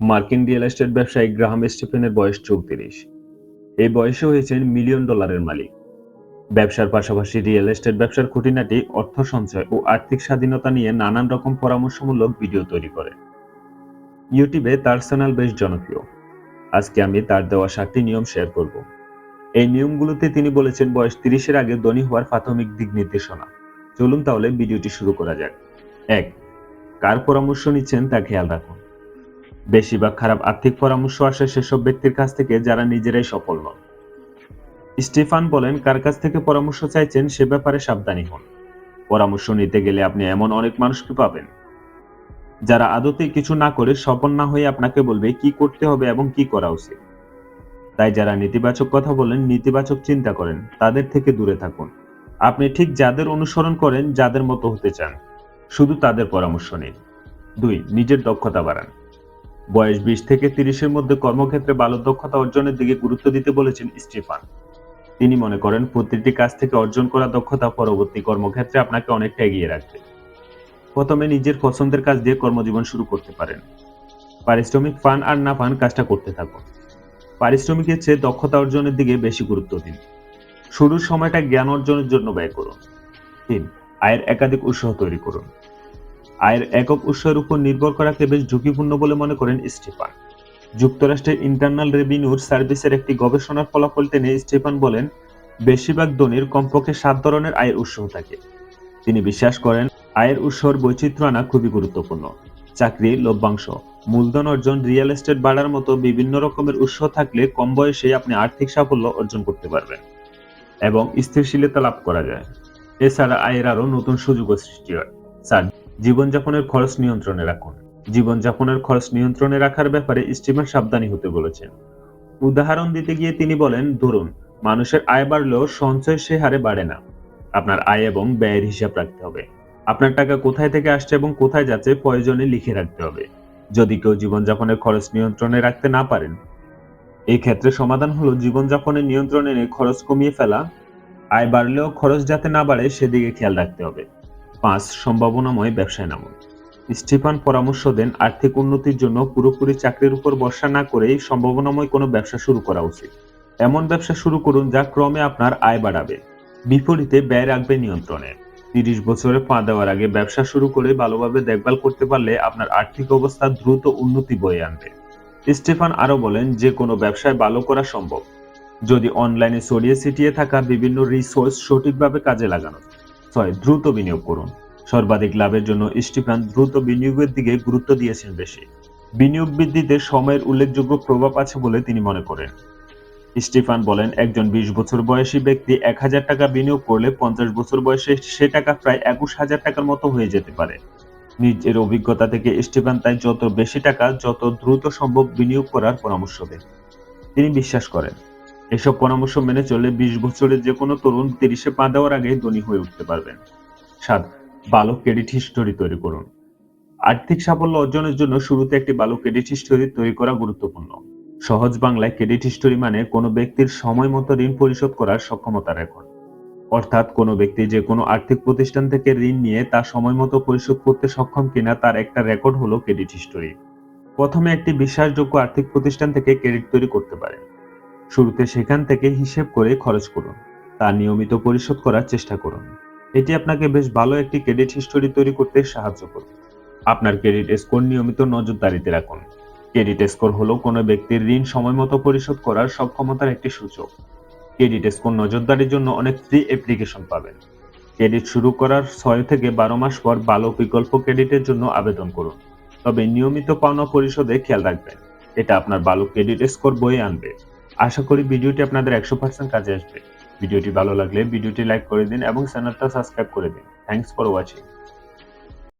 মার্কিন real estate ব্যবসায়ী Graham স্টিফেনের বয়স চৌত্রিশ। এই বয়সে হয়েছেন মিলিয়ন ডলারের মালিক। ব্যবসার পাশাপাশি রিয়েল এস্টেট ব্যবসার খুঁটিনাটি, অর্থ সঞ্চয় ও আর্থিক স্বাধীনতা নিয়ে নানান রকম পরামর্শমূলক ভিডিও তৈরি করে। ইউটিউবে তার চ্যানেল বেশ জনপ্রিয়। আজকে আমি তার দেওয়া সাতটি নিয়ম শেয়ার করব। এই নিয়মগুলোতে তিনি বলেছেন, বয়স তিরিশের আগে ধনী হওয়ার প্রাথমিক দিক নির্দেশনা। চলুন তাহলে ভিডিওটি শুরু করা যাক। এক, কার পরামর্শ নিচ্ছেন তা খেয়াল রাখুন। বেশিরভাগ খারাপ আর্থিক পরামর্শ আসে সেসব ব্যক্তির কাছ থেকে যারা নিজেরাই সফল নন। স্টিফান বলেন, কার কাছ থেকে পরামর্শ চাইছেন সে ব্যাপারে সাবধানী হন। পরামর্শ নিতে গেলে আপনি এমন অনেক মানুষকে পাবেন, যারা আদতে কিছু না করে সফল না হয়ে আপনাকে বলবে কি করতে হবে এবং কি করা উচিত। তাই যারা নেতিবাচক কথা বলেন, নেতিবাচক চিন্তা করেন, তাদের থেকে দূরে থাকুন। আপনি ঠিক যাদের অনুসরণ করেন, যাদের মতো হতে চান। শুধু তাদের পরামর্শ নিন। দুই, নিজের দক্ষতা বাড়ান। বয়স বিশ থেকে তিরিশের মধ্যে কর্মক্ষেত্রে ভালো দক্ষতা অর্জনের দিকে গুরুত্ব দিতে বলেছেন স্টিফান। তিনি মনে করেন, প্রতিটি কাজ থেকে অর্জন করা দক্ষতা পরবর্তী কর্মক্ষেত্রে আপনাকে অনেকটা এগিয়ে রাখবে। প্রথমে নিজের পছন্দের কাজ দিয়ে কর্মজীবন শুরু করতে পারেন। পারিশ্রমিক পান আর না পান কাজটা করতে থাকুন। পারিশ্রমিকের চেয়ে দক্ষতা অর্জনের দিকে বেশি গুরুত্ব দিন। শুরুর সময়টা জ্ঞান অর্জনের জন্য ব্যয় করুন। তিন, আয়ের একাধিক উৎসাহ তৈরি করুন। আয়ের একক উৎসের উপর নির্ভর করাকে বেশ ঝুঁকিপূর্ণ বলে মনে করেন স্টিফান। যুক্তরাষ্ট্রের ইন্টারনাল রেভিনিউর সার্ভিসের একটি গবেষণার ফলাফল টেনে স্টিফান বলেন, বেশিরভাগ ধনির কমপক্ষে সাত ধরনের আয়ের উৎস থাকে। তিনি বিশ্বাস করেন, আয়ের উৎসর বৈচিত্র্য আনা খুবই গুরুত্বপূর্ণ। চাকরি, লভ্যাংশ, মূলধন অর্জন, রিয়েল এস্টেট বাড়ার মতো বিভিন্ন রকমের উৎস থাকলে কম বয়সে আপনি আর্থিক সাফল্য অর্জন করতে পারবেন এবং স্থিরশীলতা লাভ করা যায়। এছাড়া আয়ের আরও নতুন সুযোগও সৃষ্টি হয়। স্যার জীবনযাপনের খরচ নিয়ন্ত্রণে রাখুন। জীবনযাপনের খরচ নিয়ন্ত্রণে রাখার ব্যাপারে স্টিফেন সাবধানী হতে বলেছেন। উদাহরণ দিতে গিয়ে তিনি বলেন, ধরুন, মানুষের আয় বাড়লেও সঞ্চয় সে হারে বাড়ে না। আপনার আয় এবং ব্যয়ের হিসাব রাখতে হবে। আপনার টাকা কোথায় থেকে আসছে এবং কোথায় যাচ্ছে প্রয়োজনে লিখে রাখতে হবে। যদি কেউ জীবনযাপনের খরচ নিয়ন্ত্রণে রাখতে না পারেন এই ক্ষেত্রে সমাধান হলো জীবনযাপনের নিয়ন্ত্রণে খরচ কমিয়ে ফেলা। আয় বাড়লেও খরচ যাতে না বাড়ে, সেদিকে খেয়াল রাখতে হবে। পাঁচ সম্ভাবনাময় ব্যবসায় নামুন। স্টিফান পরামর্শ দেন, আর্থিক উন্নতির জন্য পুরোপুরি চাকরির উপর ভরসা না করেই সম্ভাবনাময় কোনো ব্যবসা শুরু করা উচিত। এমন ব্যবসা শুরু করুন যা ক্রমে আপনার আয় বাড়াবে। বিপরীতে ব্যয় রাখবে নিয়ন্ত্রণে। তিরিশ বছরে পা দেওয়ার আগে ব্যবসা শুরু করে ভালোভাবে দেখভাল করতে পারলে আপনার আর্থিক অবস্থা দ্রুত উন্নতি বয়ে আনবে। স্টেফান আরও বলেন, যে কোনো ব্যবসায় ভালো করা সম্ভব। যদি অনলাইনে ছড়িয়ে ছিটিয়ে থাকা বিভিন্ন রিসোর্স সঠিকভাবে কাজে লাগানো যায়। ছয় দ্রুত বিনিয়োগ করুন। সর্বাধিক লাভের জন্য স্টিফান দ্রুত বিনিয়োগের দিকে গুরুত্ব দিয়েছেন বেশি। বিনিয়োগ বৃদ্ধিতে সময়ের উল্লেখযোগ্য প্রভাব আছে বলে তিনি মনে করেন। স্টিফান বলেন, একজন বিশ বছর বয়সী ব্যক্তি এক হাজার টাকা বিনিয়োগ করলে পঞ্চাশ বছর বয়সে সে টাকা প্রায় একুশ হাজার টাকার মতো হয়ে যেতে পারে। নিজের অভিজ্ঞতা থেকে স্টিফান তাই যত বেশি টাকা, যত দ্রুত সম্ভব বিনিয়োগ করার পরামর্শ দেন। তিনি বিশ্বাস করেন এসব পরামর্শ মেনে চলে বিশ বছরের যে কোনো তরুণ তিরিশে পা দেওয়ার আগে ধনী হয়ে উঠতে পারবেন। সাত, ভালো ক্রেডিট হিস্টোরি তৈরি করুন। আর্থিক সাফল্য অর্জনের জন্য শুরুতে একটি ভালো ক্রেডিট হিস্টোরি তৈরি করা গুরুত্বপূর্ণ। সহজ বাংলায় ক্রেডিট হিস্টোরি মানে কোনো ব্যক্তির সময় মতো ঋণ পরিশোধ করার সক্ষমতা রেকর্ড অর্থাৎ কোনো ব্যক্তি যে কোনো আর্থিক প্রতিষ্ঠান থেকে ঋণ নিয়ে তা সময় মতো পরিশোধ করতে সক্ষম কিনা তার একটা রেকর্ড হলো ক্রেডিট হিস্টোরি প্রথমে একটি বিশ্বাসযোগ্য আর্থিক প্রতিষ্ঠান থেকে ক্রেডিট তৈরি করতে পারেন। শুরুতে সেখান থেকে হিসেব করে খরচ করুন। তা নিয়মিত পরিশোধ করার চেষ্টা করুন। এটি আপনাকে বেশ ভালো একটি ক্রেডিট হিস্টোরি তৈরি করতে সাহায্য করবে। আপনার ক্রেডিট স্কোর নিয়মিত নজরদারিতে রাখুন। ক্রেডিট স্কোর হলো কোনো ব্যক্তির ঋণ সময়মতো পরিশোধ করার সক্ষমতার একটি সূচক। ক্রেডিট স্কোর নজরদারির জন্য অনেক ফ্রি অ্যাপ্লিকেশন পাবেন। ক্রেডিট শুরু করার ছয় থেকে বারো মাস পর ভালো বিকল্প ক্রেডিটের জন্য আবেদন করুন। তবে নিয়মিত পাওনা পরিশোধে খেয়াল রাখবেন। এটা আপনার ভালো ক্রেডিট স্কোর বয়ে আনবে। আশা করি ভিডিওটি আপনাদের একশো পার্সেন্ট কাজে আসবে। ভিডিওটি ভালো লাগলে ভিডিওটি লাইক করে দিন এবং চ্যানেলটা সাবস্ক্রাইব করে দিন। Thanks for watching